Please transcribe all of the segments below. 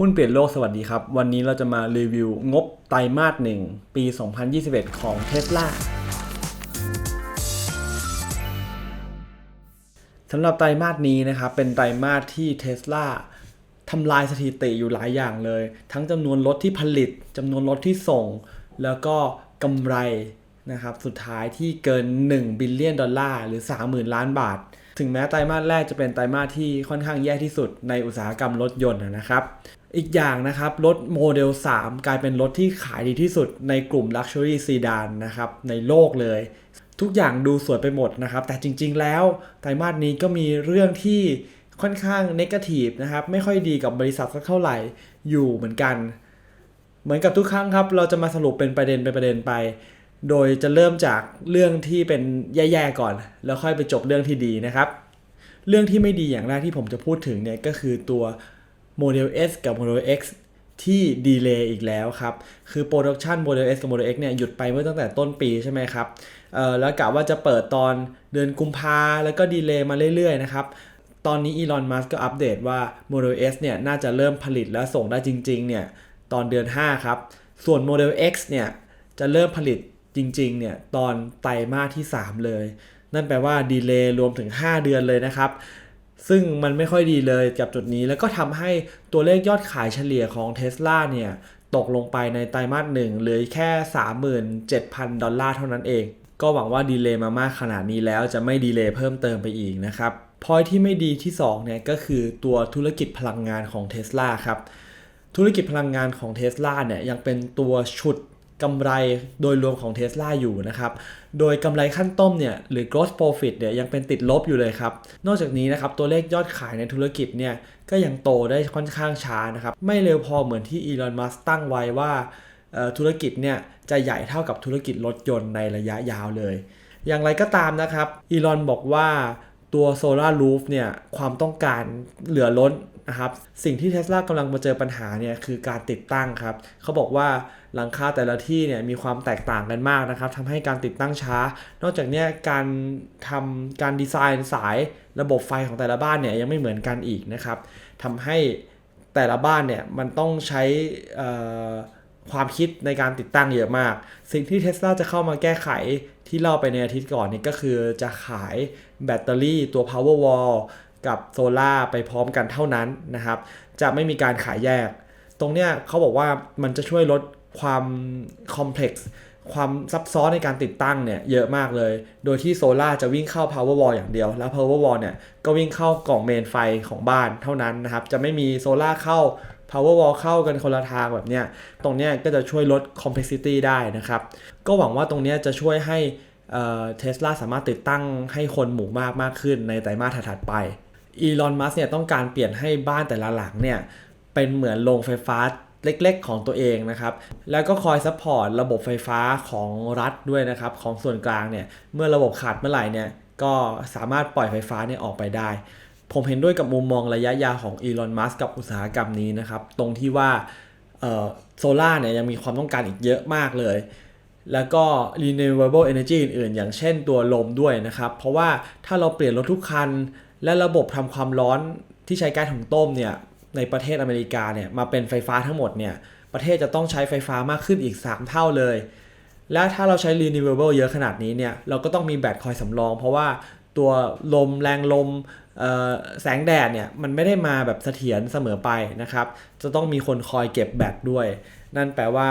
หุ้นเปลี่ยนโลกสวัสดีครับ วันนี้เราจะมารีวิวงบไตรมาสหนึ่งปี 2021 ของ Tesla สำหรับไตรมาสนี้นะครับ เป็นไตรมาสที่ Tesla ทำลายสถิติอยู่หลายอย่างเลย ทั้งจำนวนรถที่ผลิตจำนวนรถที่ส่ง แล้วก็กำไร นะครับสุดท้ายที่เกิน 1 บิลเลียนดอลลาร์หรือ 30,000 ล้านบาท ถึงแม้ไตรมาสแรกจะเป็นไตรมาสที่ค่อนข้างแย่ที่สุดในอุตสาหกรรมรถยนต์นะครับ อีกอย่างนะครับ รถโมเดล 3 กลายเป็นรถที่ขายดีที่สุดในกลุ่ม Luxury Sedan นะครับในโลกเลย ทุกอย่างดูสวยไปหมดนะครับ แต่จริง ๆ แล้วไตรมาสนี้ก็มีเรื่องที่ค่อนข้างนกาทีฟนะครับไม่ค่อยดีกับบริษัทสักเท่าไหร่อยู่เหมือนกัน เหมือนกับทุกครั้งครับ เราจะมาสรุปเป็นประเด็นเป็นประเด็นไป โดยจะเริ่มจากเรื่องที่เป็นแย่ๆก่อน แล้วค่อยไปจบเรื่องที่ดีนะครับ เรื่องที่ไม่ดีอย่างแรกที่ผมจะพูดถึงเนี่ยก็คือตัว Model S กับ Model X ที่ดีเลย์อีกแล้วครับ คือ Production Model S กับ Model X เนี่ยหยุดไปเมื่อตั้งแต่ต้นปีใช่ไหมครับเออแล้วกะว่าจะเปิดตอนเดือนกุมภาแล้วก็ดีเลย์มาเรื่อยๆนะครับตอนนี้อีลอนมัสก็อัปเดตว่า Model S เนี่ยน่าจะเริ่มผลิตและส่งได้จริงๆเนี่ยตอนเดือน 5 ครับ ส่วน Model X เนี่ยจะเริ่มผลิต จริงๆเนี่ยตอนไตรมาสที่ 3 เลย นั่นแปลว่าดีเลย์รวมถึง 5 เดือนเลยนะครับ ซึ่งมันไม่ค่อยดีเลยกับจุดนี้แล้วก็ทำให้ตัวเลขยอดขายเฉลี่ยของ Tesla เนี่ยตกลงไปในไตรมาสหนึ่งเหลือแค่ 37,000 ดอลลาร์เท่านั้นเอง ก็หวังว่าดีเลย์มามากขนาดนี้แล้วจะไม่ดีเลย์เพิ่มเติมไปอีกนะครับพอยที่ไม่ดีที่2เนี่ยก็คือตัวธุรกิจพลังงานของ Tesla ครับ ธุรกิจพลังงานของ Tesla เนี่ยยังเป็นตัวฉุด กำไรโดยรวมของ Tesla อยู่นะครับ โดยกำไรขั้นต้นเนี่ยหรือ gross profit เนี่ยยังเป็นติดลบอยู่เลยครับ นอกจากนี้นะครับตัวเลขยอดขายในธุรกิจเนี่ยก็ยังโตได้ค่อนข้างช้านะครับ ไม่เร็วพอเหมือนที่อีลอนมัสตั้งไว้ว่าธุรกิจเนี่ยจะใหญ่เท่ากับธุรกิจรถยนต์ในระยะยาวเลย อย่างไรก็ตามนะครับอีลอนบอกว่า ตัวโซลารูฟเนี่ยความต้องการเหลือล้นนะครับสิ่งที่ Tesla กำลังมาเจอปัญหาเนี่ยคือการติดตั้งครับเขาบอกว่าหลังคาแต่ละที่เนี่ยมีความแตกต่างกันมากนะครับทำให้การติดตั้งช้า นอกจากนี้การทำการดีไซน์สายระบบไฟของแต่ละบ้านเนี่ยยังไม่เหมือนกันอีกนะครับทำให้แต่ละบ้านเนี่ยมันต้องใช้ ความคิดในการติดตั้งเยอะมาก สิ่งที่ Tesla จะเข้ามาแก้ไขที่เล่าไปในอาทิตย์ก่อนนี่ก็คือจะขายแบตเตอรี่ตัว Powerwall กับโซลาไปพร้อมกันเท่านั้นนะครับ จะไม่มีการขายแยก ตรงเนี้ยเขาบอกว่ามันจะช่วยลดความคอมเพล็กซ์ความซับซ้อนในการติดตั้งเนี่ยเยอะมากเลย โดยที่โซลาจะวิ่งเข้า Powerwall อย่างเดียว แล้ว Powerwall เนี่ยก็วิ่งเข้ากล่องเมนไฟของบ้านเท่านั้นนะครับ จะไม่มีโซล่าเข้า Powerwall เข้ากันคนละทางแบบเนี้ย ตรงเนี้ยก็จะช่วยลด complexity ได้นะครับ ก็หวังว่าตรงเนี้ยจะช่วยให้เทสลาสามารถติดตั้งให้คนหมู่มากมากขึ้นในไตรมาสถัดๆไป อีลอน มัสเนี่ยต้องการเปลี่ยนให้บ้านแต่ละหลังเนี่ยเป็นเหมือนโรงไฟฟ้าเล็กๆ ของตัวเองนะครับ แล้วก็คอยซัพพอร์ตระบบไฟฟ้าของรัฐด้วยนะครับ ของส่วนกลางเนี่ย เมื่อระบบขาดเมื่อไหร่เนี่ย ก็สามารถปล่อยไฟฟ้าเนี่ยออกไปได้ ผมเห็นด้วยกับมุมมองระยะยาวของอีลอน มัสกับอุตสาหกรรมนี้นะครับ ตรงที่ว่าโซล่าเนี่ยยังมีความต้องการอีกเยอะมากเลย แล้วก็ renewable energy อื่นๆ อย่างเช่นตัวลมด้วยนะครับ เพราะว่าถ้าเราเปลี่ยนรถทุกคัน และระบบทำความร้อนที่ใช้ก๊าซหุงต้มเนี่ยในประเทศอเมริกาเนี่ยมาเป็นไฟฟ้าทั้งหมดเนี่ยประเทศจะต้องใช้ไฟฟ้ามากขึ้นอีก 3 เท่าเลย แล้วถ้าเราใช้ renewable เยอะขนาดนี้เนี่ยเราก็ต้องมีแบตคอยสำรอง เพราะว่า ตัวลมแรงลมแสงแดดเนี่ยมันไม่ได้มาแบบเสถียรเสมอไปนะครับ จะต้องมีคนคอยเก็บแบตด้วย นั่นแปลว่า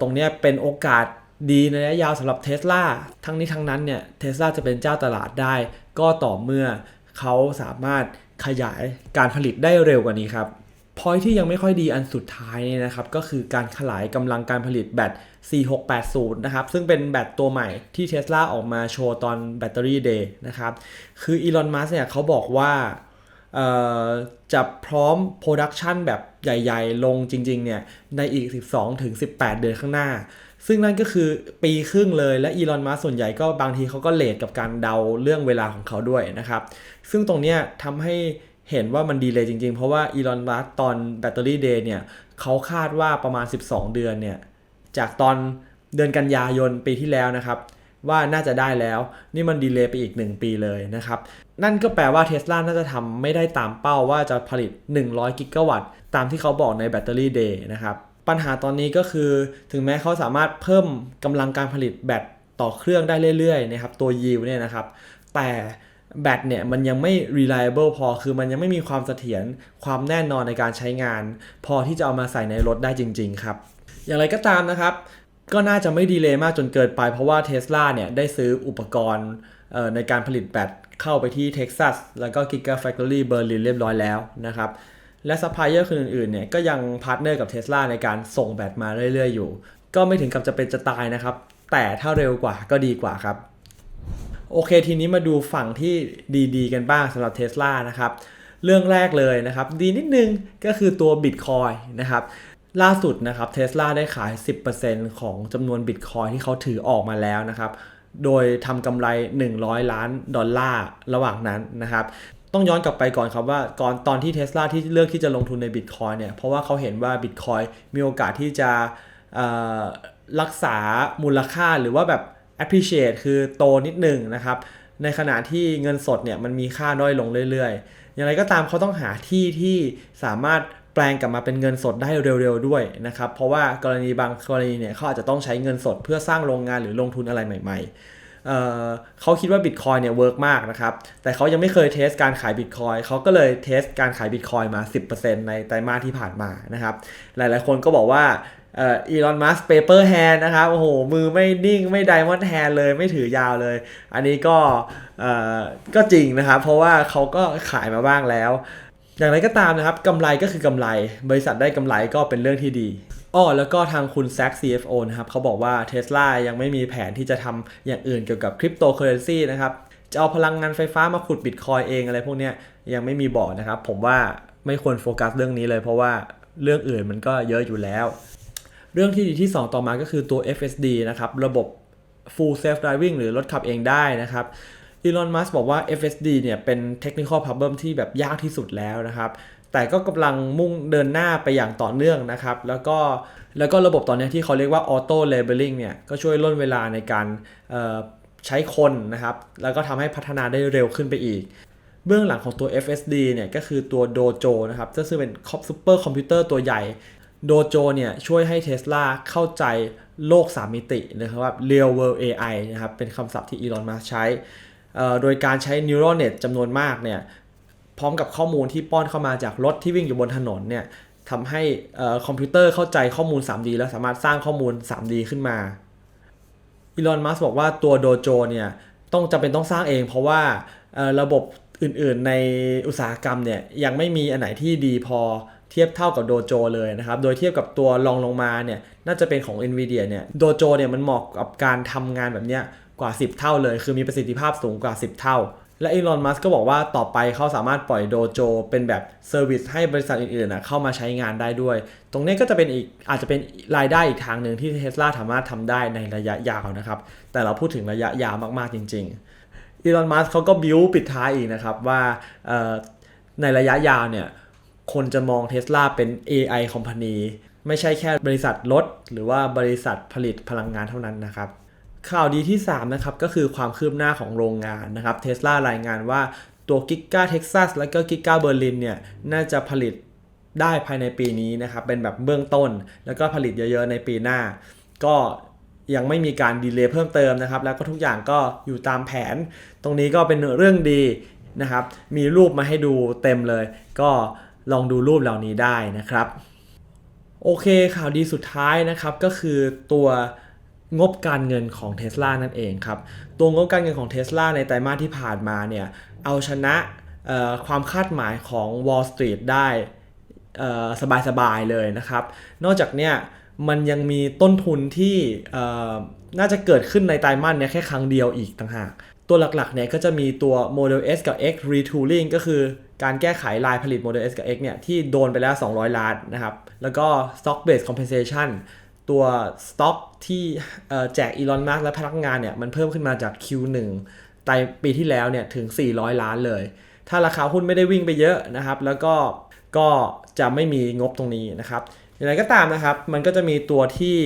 ตรงนี้เป็นโอกาสดีในระยะยาวสำหรับเท s l a ทั้งนี้ทั้งนั้นเนี่ยเท s l a จะเป็นเจ้าตลาดได้ ก็ต่อเมื่อเขาสามารถขยายการผลิตได้เร็วกว่านี้ครับ พอยที่ยังไม่ค่อยดีอันสุดท้ายเนี่ยนะครับก็คือการขยายกำลังการผลิตแบต 4680 นะครับ ซึ่งเป็นแบตตัวใหม่ที่ Tesla ออกมาโชว์ตอนแบตเตอรี่เดย์นะครับ คืออีลอนมัสเนี่ยเขาบอกว่าจะพร้อมโปรดักชันแบบใหญ่ๆ ลงจริงๆเนี่ยในอีก 12-18 เดือนข้างหน้า ซึ่งนั่นก็คือปีครึ่งเลยและอีลอนมัสส่วนใหญ่ก็บางทีเขาก็เลทกับการเดาเรื่องเวลาของเขาด้วยนะครับ ซึ่งตรงเนี้ยทำให้ เห็นว่ามันดีเลยจริงๆ เพราะว่าอีลอนมัสตอนแบตเตอรี่เดย์เนี่ยเขาคาดว่าประมาณ 12 เดือนเนี่ย จากตอนเดือนกันยายนปีที่แล้วนะครับ ว่าน่าจะได้แล้ว นี่มันดีเลยไปอีก 1 ปีเลยนะครับ นั่นก็แปลว่าเท s l a น่าจะทำไม่ได้ตามเป้าว่าจะผลิต 100 กิกะวัตต์ ตามที่เขาบอกในแบตเตอรี่เดย์นะครับ ปัญหาตอนนี้ก็คือถึงแม้เขาสามารถเพิ่มกำลังการผลิตแบตต่อเครื่องได้เรื่อยๆนะครับตัวยิวเนี่ยนะครับ แต่ แบตเนี่ยมันยังไม่ reliable พอ คือมันยังไม่มีความเสถียรความแน่นอนในการใช้งาน พอที่จะเอามาใส่ในรถได้จริง ๆ ครับ อย่างไรก็ตามนะครับ ก็น่าจะไม่ดีเลยมากจนเกินไป เพราะว่า Tesla เนี่ยได้ซื้ออุปกรณ์ในการผลิตแบตเข้าไปที่เท็กซัสแล้วก็ Gigafactory เบอร์ลินเรียบร้อยแล้วนะครับและซัพพลายเออร์คนอื่นๆเนี่ยก็ยังพาร์ทเนอร์กับ Tesla ในการส่งแบตมาเรื่อยๆอยู่ ก็ไม่ถึงกับจะเป็นจะตายนะครับ แต่ถ้าเร็วกว่าก็ดีกว่าครับ โอเคทีนี้มาดูฝั่งที่ดีๆ กันบ้างสำหรับ Tesla นะครับ เรื่องแรกเลยนะครับ ดีนิดนึงก็คือตัว Bitcoin นะครับล่าสุดนะครับ Tesla ได้ขาย 10%ของจำนวน Bitcoin ที่เขาถือออกมาแล้วนะครับ โดยทำกำไร 100 ล้านดอลลาร์ระหว่างนั้นนะครับต้องย้อนกลับไปก่อนครับว่าก่อนตอนที่ Tesla ที่เลือกที่จะลงทุนใน Bitcoin เนี่ยเพราะว่าเขาเห็นว่า Bitcoin มีโอกาสที่จะรักษามูลค่าหรือว่าแบบ appreciate คือโตนิดหนึ่งนะครับ ในขณะที่เงินสดเนี่ยมันมีค่าน้อยลงเรื่อยๆ อย่างไรก็ตามเขาต้องหาที่ที่สามารถแปลงกลับมาเป็นเงินสดได้เร็วๆด้วยนะครับ เพราะว่ากรณีบางกรณีเนี่ยเขาอาจจะต้องใช้เงินสดเพื่อสร้างโรงงานหรือลงทุนอะไรใหม่ๆเเขาคิดว่า Bitcoin เนี่ยเวิร์กมากนะครับ แต่เขายังไม่เคยเทสการขาย Bitcoin เขาก็เลยเทสการขาย Bitcoin มา 10%ในไตรมาสที่ผ่านมานะครับ หลายๆคนก็บอกว่า อีลอนมัสเปเปอร์แฮนนะครับโอ้โหมือไม่นิ่งไม่ไดมอนด์แฮนเลยไม่ถือยาวเลย อันนี้ก็ก็จริงนะครับ เพราะว่าเขาก็ขายมาบ้างแล้ว อย่างไรก็ตามนะครับกำไรก็คือกำไร บริษัทได้กำไรก็เป็นเรื่องที่ดีอ้อแล้วก็ทางคุณแซค CFO นะครับเขาบอกว่า Tesla ยังไม่มีแผนที่จะทำอย่างอื่นเกี่ยวกับคริปโตเคอเรนซีนะครับจะเอาพลังงานไฟฟ้ามาขุดบิตคอยเองอะไรพวกนี้ยังไม่มีบอกนะครับ ผมว่าไม่ควรโฟกัสเรื่องนี้เลย เพราะว่าเรื่องอื่นมันก็เยอะอยู่แล้ว เรื่องที่ดีที่ 2 ต่อมาก็คือตัว FSD นะครับ ระบบ Full Self Driving หรือรถขับเองได้นะครับอีลอน มัสบอกว่า FSD เนี่ยเป็น Technical Problem ที่แบบยากที่สุดแล้วนะครับ แต่ก็กำลังมุ่งเดินหน้าไปอย่างต่อเนื่องนะครับ แล้วก็แล้วก็ระบบตอนนี้ที่เขาเรียกว่า Auto Labeling เนี่ย ก็ช่วยล่นเวลาในการใช้คนนะครับ แล้วก็ทำให้พัฒนาได้เร็วขึ้นไปอีก เบื้องหลังของตัว FSD เนี่ยก็คือตัว Dojo นะครับซึ่งเป็นคอปซูเปอร์คอมพิวเตอร์ตัวใหญ่ โดโจเนี่ยช่วยให้ Tesla เข้าใจโลก 3 มิตินะครับว่า real world AI นะครับเป็นคำศัพท์ที่อีลอนมาใช้ โดยการใช้ neural net จำนวนมากเนี่ยพร้อมกับข้อมูลที่ป้อนเข้ามาจากรถที่วิ่งอยู่บนถนนเนี่ยทำให้คอมพิวเตอร์เข้าใจข้อมูล 3D แล้วสามารถสร้างข้อมูล 3D ขึ้นมาอีลอนมัสบอกว่าตัวโดโจเนี่ยต้องจำเป็นต้องสร้างเอง เพราะว่าระบบอื่นๆในอุตสาหกรรมเนี่ยยังไม่มีอันไหนที่ดีพอ ทียบเท่ากับโดโจเลยนะครับ โดยเทียบกับตัวรองลงมาเนี่ยน่าจะเป็นของ NVIDIA เนี่ยโดโจเนี่ยมันเหมาะกับการทำงานแบบเนี้ยกว่า 10 เท่าเลย คือมีประสิทธิภาพสูงกว่า 10 เท่า และอีลอน มัสก็บอกว่าต่อไปเขาสามารถปล่อยโดโจเป็นแบบเซอร์วิสให้บริษัทอื่นๆนะเข้ามาใช้งานได้ด้วย ตรงนี้ก็จะเป็นอีกอาจจะเป็นรายได้อีกทางหนึ่งที่เทสลาสามารถทำได้ในระยะยาวนะครับ แต่เราพูดถึงระยะยาวมากๆจริงๆอีลอน มัสเขาก็บิวปิดท้ายอีกนะครับว่าในระยะยาวเนี่ย คนจะมองเท s l a เป็น AI Company ไม่ใช่แค่บริษัทรถหรือว่าบริษัทผลิตพลังงานเท่านั้นนะครับ ข่าวดีที่ 3 นะครับ ก็คือความคืบหน้าของโรงงานนะครับเท s l a รายงานว่าตัวกิกาเท็กซัสและก็กิกาเบอร์ลินเนี่ย น่าจะผลิตได้ภายในปีนี้นะครับ เป็นแบบเบื้องต้น แล้วก็ผลิตเยอะๆในปีหน้า ก็ยังไม่มีการดีเลย์เพิ่มเติมนะครับ แล้วก็ทุกอย่างก็อยู่ตามแผน ตรงนี้ก็เป็นเรื่องดีนะครับ มีรูปมาให้ดูเต็มเลย ก็ ลองดูรูปเหล่านี้ได้นะครับ โอเคข่าวดีสุดท้ายนะครับก็คือตัวงบการเงินของ Tesla นั่นเองครับ ตัวงบการเงินของ Tesla ในไตรมาสที่ผ่านมาเนี่ยเอาชนะความคาดหมายของ Wall Street ได้สบายๆเลยนะครับ นอกจากเนี้ยมันยังมีต้นทุนที่น่าจะเกิดขึ้นในไตรมาสนี้แค่ครั้งเดียวอีกต่างหาก ตัวหลักๆเนี่ยก็จะมีตัว Model S กับ X retooling ก็คือการแก้ไขลายผลิต Model S กับ X เนี่ยที่โดนไปแล้ว 200 ล้านนะครับ แล้วก็ stock based compensation ตัว stock ที่แจกอีลอนมัสและพนักงานเนี่ยมันเพิ่มขึ้นมาจาก Q1 ไตปีที่แล้วเนี่ยถึง 400 ล้านเลย ถ้าราคาหุ้นไม่ได้วิ่งไปเยอะนะครับ แล้วก็ก็จะไม่มีงบตรงนี้นะครับอย่างไรก็ตามนะครับ มันก็จะมีตัวที่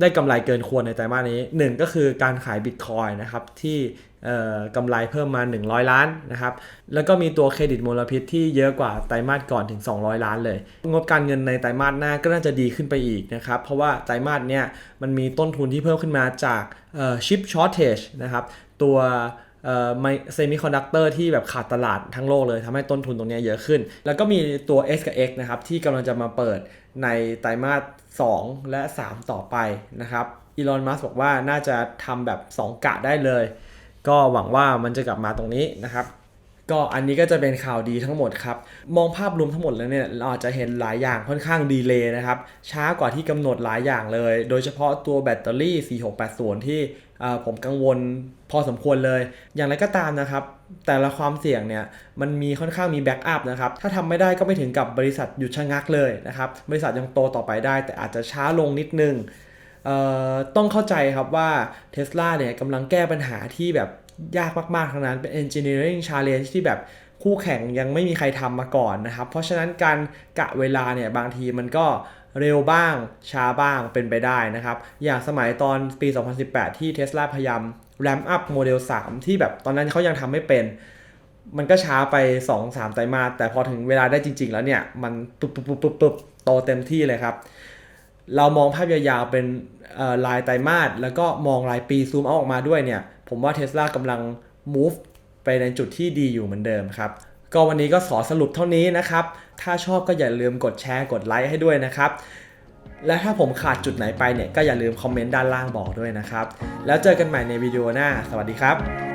ได้กำไรเกินควรในไตรมาสนี้ 1 ก็คือการขายบิตคอยนะครับที่กำไรเพิ่มมา 100 ล้านนะครับแล้วก็มีตัวเครดิตมลพิษที่เยอะกว่าไตรมาสก่อนถึง 200 ล้านเลย งบการเงินในไตรมาสหน้าก็น่าจะดีขึ้นไปอีกนะครับเพราะว่าไตรมาสเนี้ยมันมีต้นทุนที่เพิ่มขึ้นมาจากชิปช็อตเทจนะครับตัวเซมิคอนดักเตอร์ที่แบบขาดตลาดทั้งโลกเลยทำให้ต้นทุนตรงนี้เยอะขึ้น แล้วก็มีตัว S กับ X นะครับที่กำลังจะมาเปิด ในไตรมาส2และ 3 ต่อไปนะครับอีลอนมัสบอกว่าน่าจะทำแบบ 2 กะได้เลย ก็หวังว่ามันจะกลับมาตรงนี้นะครับ ก็อันนี้ก็จะเป็นข่าวดีทั้งหมดครับ มองภาพรวมทั้งหมดแล้วเนี่ยเราอาจจะเห็นหลายอย่างค่อนข้างดีเลย์นะครับ ช้ากว่าที่กำหนดหลายอย่างเลย โดยเฉพาะตัวแบตเตอรี่ 4680 ที่ ผมกังวลพอสมควรเลย อย่างไรก็ตามนะครับ แต่ละความเสี่ยงเนี่ยมันมีค่อนข้างมีแบ็กอัพนะครับ ถ้าทำไม่ได้ก็ไม่ถึงกับบริษัทหยุดชะงักเลยนะครับ บริษัทยังโตต่อไปได้ แต่อาจจะช้าลงนิดนึงต้องเข้าใจครับว่า Tesla เนี่ยกำลังแก้ปัญหาที่แบบยากมากๆทั้งนั้นเป็น engineering challenge ที่แบบคู่แข่งยังไม่มีใครทำมาก่อนนะครับ เพราะฉะนั้นการกะเวลาเนี่ยบางทีมันก็ เร็วบ้างช้าบ้างเป็นไปได้นะครับ อย่างสมัยตอนปี 2018 ที่ Tesla พยายาม ramp up โมเดล 3 ที่แบบตอนนั้นเขายังทำไม่เป็น มันก็ช้าไป 2-3 ไตรมาสแต่พอถึงเวลาได้จริง ๆ แล้วเนี่ย มันปุ๊บปุ๊บปุ๊บปุ๊บปุ๊บโตเต็มที่เลยครับ เรามองภาพยาวๆเป็นเอ่อรายไตรมาสแล้วก็มองรายปีซูมเอาออกมาด้วยเนี่ย ผมว่า Tesla กำลัง move ไปในจุดที่ดีอยู่เหมือนเดิมครับ ก็วันนี้ก็ขอสรุปเท่านี้นะครับ ถ้าชอบก็อย่าลืมกดแชร์กดไลค์ให้ด้วยนะครับ และถ้าผมขาดจุดไหนไปเนี่ยก็อย่าลืมคอมเมนต์ด้านล่างบอกด้วยนะครับ แล้วเจอกันใหม่ในวิดีโอหน้า สวัสดีครับ